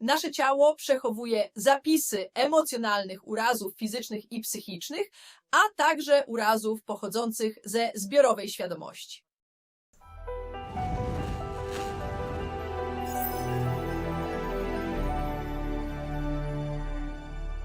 Nasze ciało przechowuje zapisy emocjonalnych urazów fizycznych i psychicznych, a także urazów pochodzących ze zbiorowej świadomości.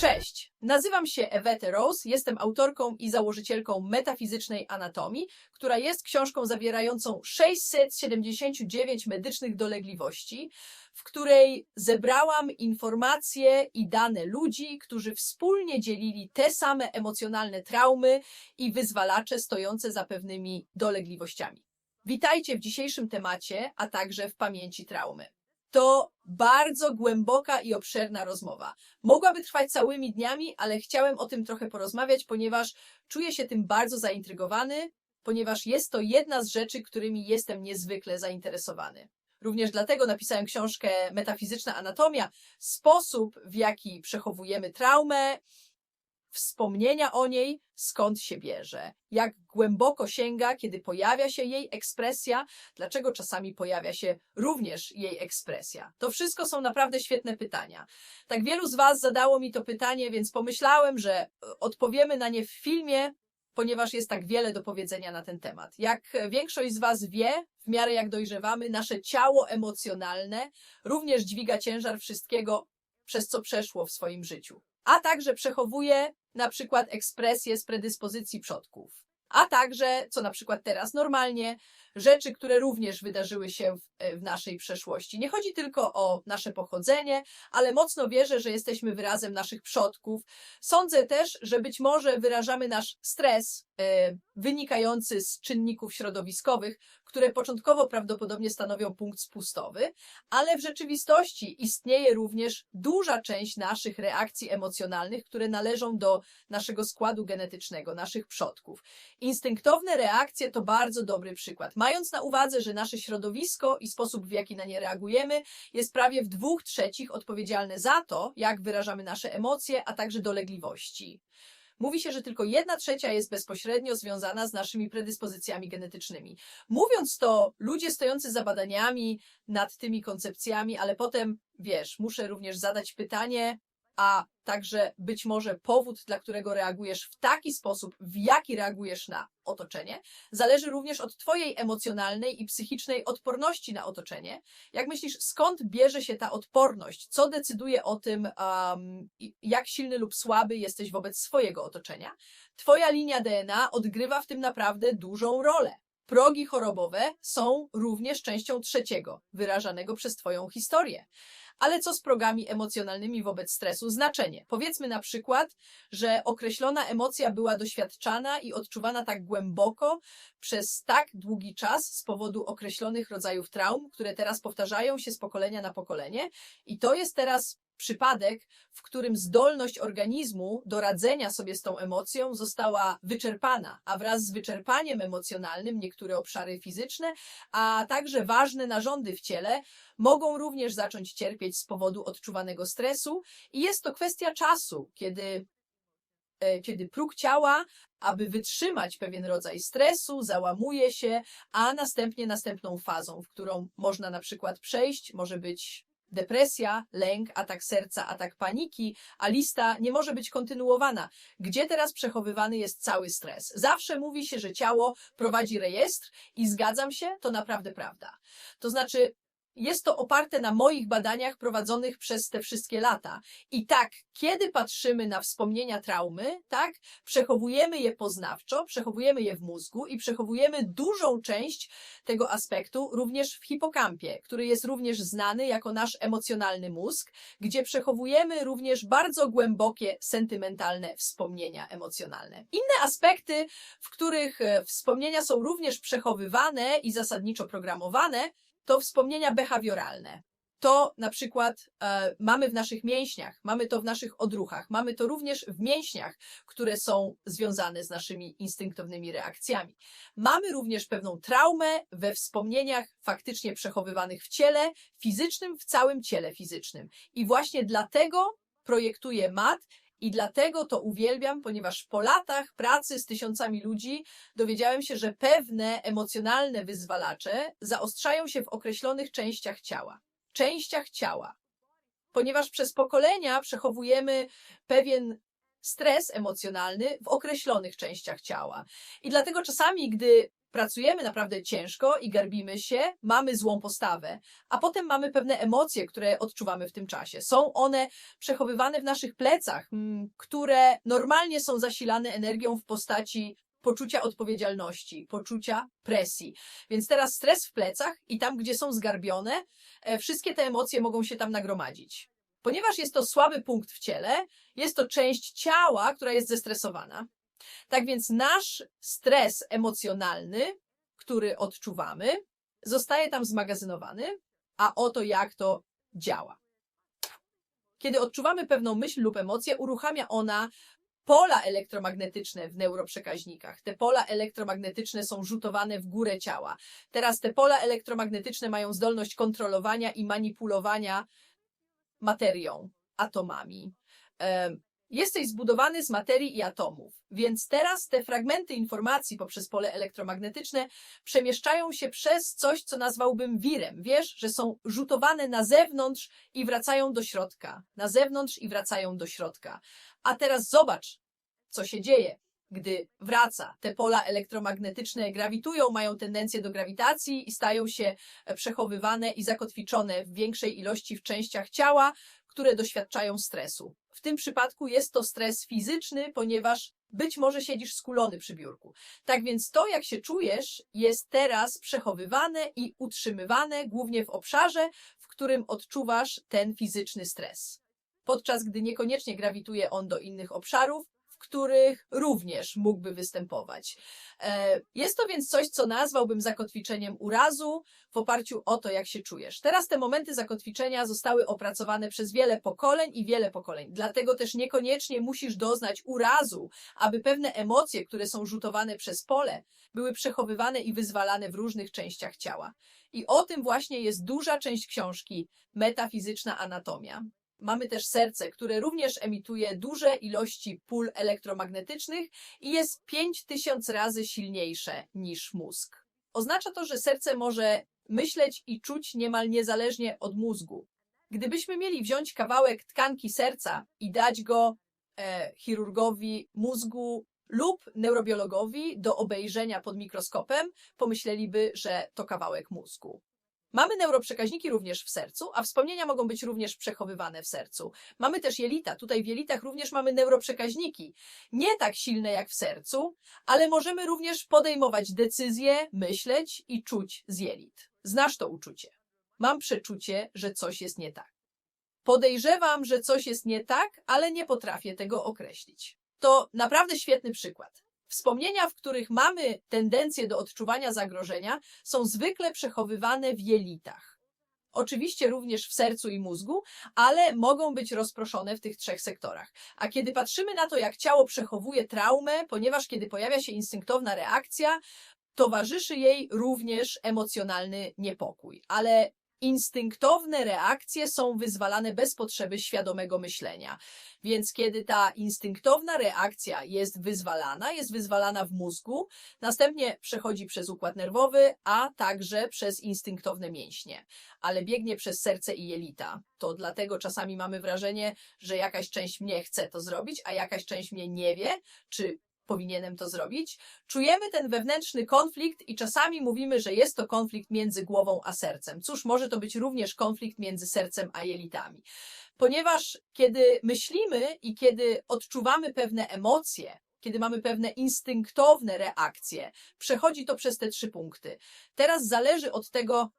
Cześć, nazywam się Ewete Rose, jestem autorką i założycielką metafizycznej anatomii, która jest książką zawierającą 679 medycznych dolegliwości, w której zebrałam informacje i dane ludzi, którzy wspólnie dzielili te same emocjonalne traumy i wyzwalacze stojące za pewnymi dolegliwościami. Witajcie w dzisiejszym temacie, a także w pamięci traumy. To bardzo głęboka i obszerna rozmowa. Mogłaby trwać całymi dniami, ale chciałem o tym trochę porozmawiać, ponieważ czuję się tym bardzo zaintrygowany, ponieważ jest to jedna z rzeczy, którymi jestem niezwykle zainteresowany. Również dlatego napisałem książkę Metafizyczna Anatomia, sposób, w jaki przechowujemy traumę, wspomnienia o niej, skąd się bierze, jak głęboko sięga, kiedy pojawia się jej ekspresja, dlaczego czasami pojawia się również jej ekspresja. To wszystko są naprawdę świetne pytania. Tak wielu z Was zadało mi to pytanie, więc pomyślałem, że e, odpowiemy na nie w filmie, ponieważ jest tak wiele do powiedzenia na ten temat. Jak większość z Was wie, w miarę jak dojrzewamy, nasze ciało emocjonalne również dźwiga ciężar wszystkiego, przez co przeszło w swoim życiu a także przechowuje na przykład ekspresję z predyspozycji przodków. A także, co na przykład teraz normalnie, rzeczy, które również wydarzyły się w, e, w, naszej przeszłości. Nie chodzi tylko o nasze pochodzenie, ale mocno wierzę, że jesteśmy wyrazem naszych przodków. Sądzę też, że być może wyrażamy nasz stres wynikający z czynników środowiskowych, które początkowo prawdopodobnie stanowią punkt spustowy, ale w rzeczywistości istnieje również duża część naszych reakcji emocjonalnych, które należą do naszego składu genetycznego, naszych przodków. Instynktowne reakcje to bardzo dobry przykład. Mając na uwadze, że nasze środowisko i sposób, w jaki na nie reagujemy, jest prawie w dwóch trzecich odpowiedzialne za to, jak wyrażamy nasze emocje, a także dolegliwości. Mówi się, że tylko jedna trzecia jest bezpośrednio związana z naszymi predyspozycjami genetycznymi. Mówiąc to, ludzie stojący za badaniami nad tymi koncepcjami, ale potem, wiesz, muszę również zadać pytanie, a także być może powód, dla którego reagujesz w taki sposób, w jaki reagujesz na otoczenie, zależy również od Twojej emocjonalnej i psychicznej odporności na otoczenie. Jak myślisz, skąd bierze się ta odporność? Co decyduje o tym, um, jak silny lub słaby jesteś wobec swojego otoczenia? Twoja linia DNA odgrywa w tym naprawdę dużą rolę. Progi chorobowe są również częścią trzeciego, wyrażanego przez Twoją historię. Ale co z progami emocjonalnymi wobec stresu? Znaczenie. Powiedzmy na przykład, że określona emocja była doświadczana i odczuwana tak głęboko przez tak długi czas z powodu określonych rodzajów traum, które teraz powtarzają się z pokolenia na pokolenie. I to jest teraz przypadek, w którym zdolność organizmu do radzenia sobie z tą emocją została wyczerpana, a wraz z wyczerpaniem emocjonalnym niektóre obszary fizyczne, a także ważne narządy w ciele mogą również zacząć cierpieć z powodu odczuwanego stresu. I jest to kwestia czasu, kiedy e, kiedy próg ciała, aby wytrzymać pewien rodzaj stresu, załamuje się, a następnie następną fazą, w którą można na przykład przejść, może być depresja, lęk, atak serca, atak paniki, a lista nie może być kontynuowana. Gdzie teraz przechowywany jest cały stres? Zawsze mówi się, że ciało prowadzi rejestr i zgadzam się, to naprawdę prawda. To znaczy, jest to oparte na moich badaniach prowadzonych przez te wszystkie lata. I tak, kiedy patrzymy na wspomnienia traumy, tak, przechowujemy je poznawczo, przechowujemy je w mózgu i przechowujemy dużą część tego aspektu również w hipokampie, który jest również znany jako nasz emocjonalny mózg, gdzie przechowujemy również bardzo głębokie, sentymentalne wspomnienia emocjonalne. Inne aspekty, w których e, wspomnienia są również przechowywane i zasadniczo programowane, to wspomnienia behawioralne. To na przykład e, mamy w naszych mięśniach, mamy to w naszych odruchach, mamy to również w mięśniach, które są związane z naszymi instynktownymi reakcjami. Mamy również pewną traumę we wspomnieniach faktycznie przechowywanych w ciele fizycznym, w całym ciele fizycznym. I właśnie dlatego projektuję mat i dlatego to uwielbiam, ponieważ po latach pracy z tysiącami ludzi dowiedziałem się, że pewne emocjonalne wyzwalacze zaostrzają się w określonych częściach ciała. Częściach ciała. ponieważ przez pokolenia przechowujemy pewien stres emocjonalny w określonych częściach ciała. I dlatego czasami, gdy pracujemy naprawdę ciężko i garbimy się, mamy złą postawę, a potem mamy pewne emocje, które odczuwamy w tym czasie. Są one przechowywane w naszych plecach, które normalnie są zasilane energią w postaci poczucia odpowiedzialności, poczucia presji. Więc teraz stres w plecach i tam, gdzie są zgarbione, e, wszystkie te emocje mogą się tam nagromadzić. Ponieważ jest to słaby punkt w ciele, jest to część ciała, która jest zestresowana. Tak więc nasz stres emocjonalny, który odczuwamy, zostaje tam zmagazynowany, a oto jak to działa. Kiedy odczuwamy pewną myśl lub emocję, uruchamia ona pola elektromagnetyczne w neuroprzekaźnikach. Te pola elektromagnetyczne są rzutowane w górę ciała. Teraz te pola elektromagnetyczne mają zdolność kontrolowania i manipulowania materią, atomami. Jesteś zbudowany z materii i atomów, więc teraz te fragmenty informacji poprzez pole elektromagnetyczne przemieszczają się przez coś, co nazwałbym wirem. Wiesz, że są rzutowane na zewnątrz i wracają do środka. Na zewnątrz i wracają do środka. A teraz zobacz, co się dzieje, gdy wraca. Te pola elektromagnetyczne grawitują, mają tendencję do grawitacji i stają się przechowywane i zakotwiczone w większej ilości w częściach ciała, które doświadczają stresu. W tym przypadku jest to stres fizyczny, ponieważ być może siedzisz skulony przy biurku. Tak więc to, jak się czujesz, jest teraz przechowywane i utrzymywane głównie w obszarze, w którym odczuwasz ten fizyczny stres. Podczas gdy niekoniecznie grawituje on do innych obszarów, w których również mógłby występować. E, Jest to więc coś, co nazwałbym zakotwiczeniem urazu w oparciu o to, jak się czujesz. Teraz te momenty zakotwiczenia zostały opracowane przez wiele pokoleń i wiele pokoleń. Dlatego też niekoniecznie musisz doznać urazu, aby pewne emocje, które są rzutowane przez pole, były przechowywane i wyzwalane w różnych częściach ciała. I o tym właśnie jest duża część książki Metafizyczna anatomia. Mamy też serce, które również emituje duże ilości pól elektromagnetycznych i jest 5000 razy silniejsze niż mózg. Oznacza to, że serce może myśleć i czuć niemal niezależnie od mózgu. Gdybyśmy mieli wziąć kawałek tkanki serca i dać go e, chirurgowi mózgu lub neurobiologowi do obejrzenia pod mikroskopem, pomyśleliby, że to kawałek mózgu. Mamy neuroprzekaźniki również w sercu, a wspomnienia mogą być również przechowywane w sercu. Mamy też jelita. Tutaj w jelitach również mamy neuroprzekaźniki. Nie tak silne jak w sercu, ale możemy również podejmować decyzje, myśleć i czuć z jelit. Znasz to uczucie. Mam przeczucie, że coś jest nie tak. Podejrzewam, że coś jest nie tak, ale nie potrafię tego określić. To naprawdę świetny przykład. Wspomnienia, w których mamy tendencję do odczuwania zagrożenia, są zwykle przechowywane w jelitach. Oczywiście również w sercu i mózgu, ale mogą być rozproszone w tych trzech sektorach. A kiedy patrzymy na to, jak ciało przechowuje traumę, ponieważ kiedy pojawia się instynktowna reakcja, towarzyszy jej również emocjonalny niepokój. Ale instynktowne reakcje są wyzwalane bez potrzeby świadomego myślenia. Więc kiedy ta instynktowna reakcja jest wyzwalana, jest wyzwalana w mózgu, następnie przechodzi przez układ nerwowy, a także przez instynktowne mięśnie, ale biegnie przez serce i jelita. To dlatego czasami mamy wrażenie, że jakaś część mnie chce to zrobić, a jakaś część mnie nie wie, czy powinienem to zrobić. Czujemy ten wewnętrzny konflikt i czasami mówimy, że jest to konflikt między głową a sercem. Cóż, może to być również konflikt między sercem a jelitami. Ponieważ kiedy myślimy i kiedy odczuwamy pewne emocje, kiedy mamy pewne instynktowne reakcje, przechodzi to przez te trzy punkty. Teraz zależy od tego,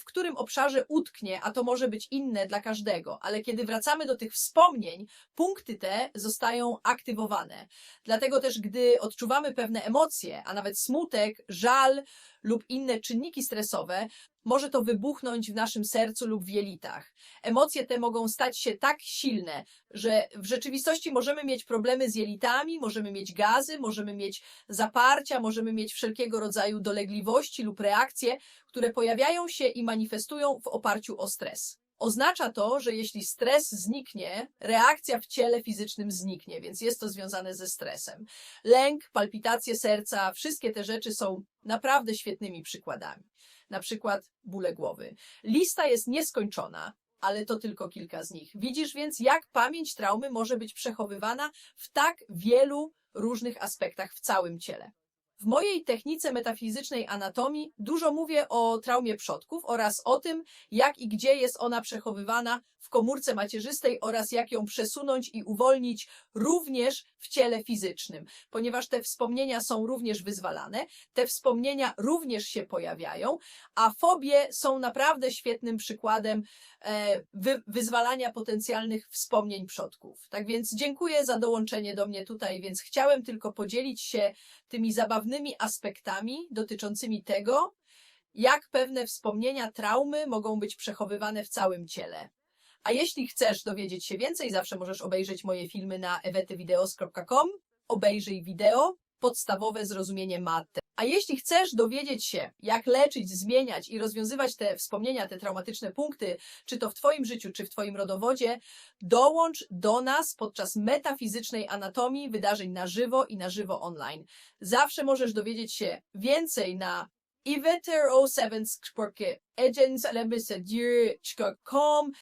w którym obszarze utknie, a to może być inne dla każdego, ale kiedy wracamy do tych wspomnień, punkty te zostają aktywowane. Dlatego też, gdy odczuwamy pewne emocje, a nawet smutek, żal lub inne czynniki stresowe, może to wybuchnąć w naszym sercu lub w jelitach. Emocje te mogą stać się tak silne, że w rzeczywistości możemy mieć problemy z jelitami, możemy mieć gazy, możemy mieć zaparcia, możemy mieć wszelkiego rodzaju dolegliwości lub reakcje, które pojawiają się i manifestują w oparciu o stres. Oznacza to, że jeśli stres zniknie, reakcja w ciele fizycznym zniknie, więc jest to związane ze stresem. Lęk, palpitacje serca, wszystkie te rzeczy są naprawdę świetnymi przykładami. Na przykład bóle głowy. Lista jest nieskończona, ale to tylko kilka z nich. Widzisz więc, jak pamięć traumy może być przechowywana w tak wielu różnych aspektach w całym ciele. W mojej technice metafizycznej anatomii dużo mówię o traumie przodków oraz o tym, jak i gdzie jest ona przechowywana w komórce macierzystej oraz jak ją przesunąć i uwolnić również w ciele fizycznym, ponieważ te wspomnienia są również wyzwalane, te wspomnienia również się pojawiają, a fobie są naprawdę świetnym przykładem e, wy, wyzwalania potencjalnych wspomnień przodków. Tak więc dziękuję za dołączenie do mnie tutaj, więc chciałem tylko podzielić się tymi zabawnymi aspektami dotyczącymi tego, jak pewne wspomnienia traumy mogą być przechowywane w całym ciele. A jeśli chcesz dowiedzieć się więcej, zawsze możesz obejrzeć moje filmy na ewetywideos.com. Obejrzyj wideo, podstawowe zrozumienie maty. A jeśli chcesz dowiedzieć się, jak leczyć, zmieniać i rozwiązywać te wspomnienia, te traumatyczne punkty, czy to w Twoim życiu, czy w Twoim rodowodzie, dołącz do nas podczas metafizycznej anatomii wydarzeń na żywo i na żywo online. Zawsze możesz dowiedzieć się więcej na ivetero7.com